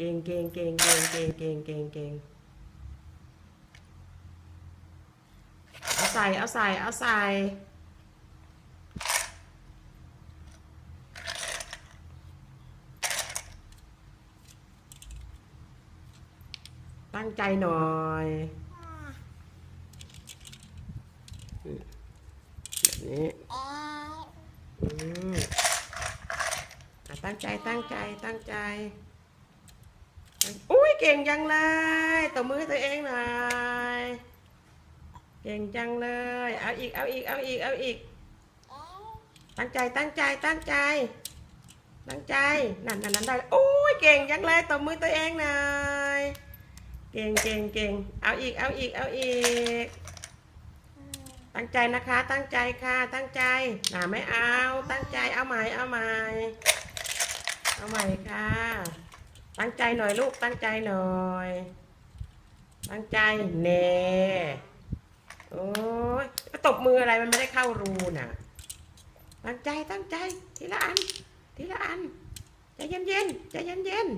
เก่งเก่งเก่งเก่งเก่งเก่งเก่งเก่งเอาใส่เอาใส่เอาใส่ตั้งใจหน่อยแบบนี้อืมอะตั้งใจตั้งใจตั้งใจ เก่งจังเลยตบมือตัวเองหน่อยเก่งจังเลย เอาอีก เอาอีก เอาอีก เอาอีก ตั้งใจ ตั้งใจ ตั้งใจ ตั้งใจ นั่นนั่นนั่นได้ โอ้ย เก่งจังเลยตบมือตัวเองหน่อย เก่งเก่งเก่ง เอาอีก เอาอีก เอาอีก ตั้งใจนะคะ ตั้งใจค่ะ ตั้งใจน่าไม่เอา ตั้งใจ เอาใหม่ เอาใหม่ เอาใหม่ค่ะ ตั้งใจหน่อยลูกตั้งใจหน่อย ตั้งใจเน่โอ้ยตบมืออะไรมันไม่ได้เข้ารูน่ะ ตั้งใจตั้งใจ ทีละอัน ทีละอันใจเย็นเย็นๆใจเย็นเย็น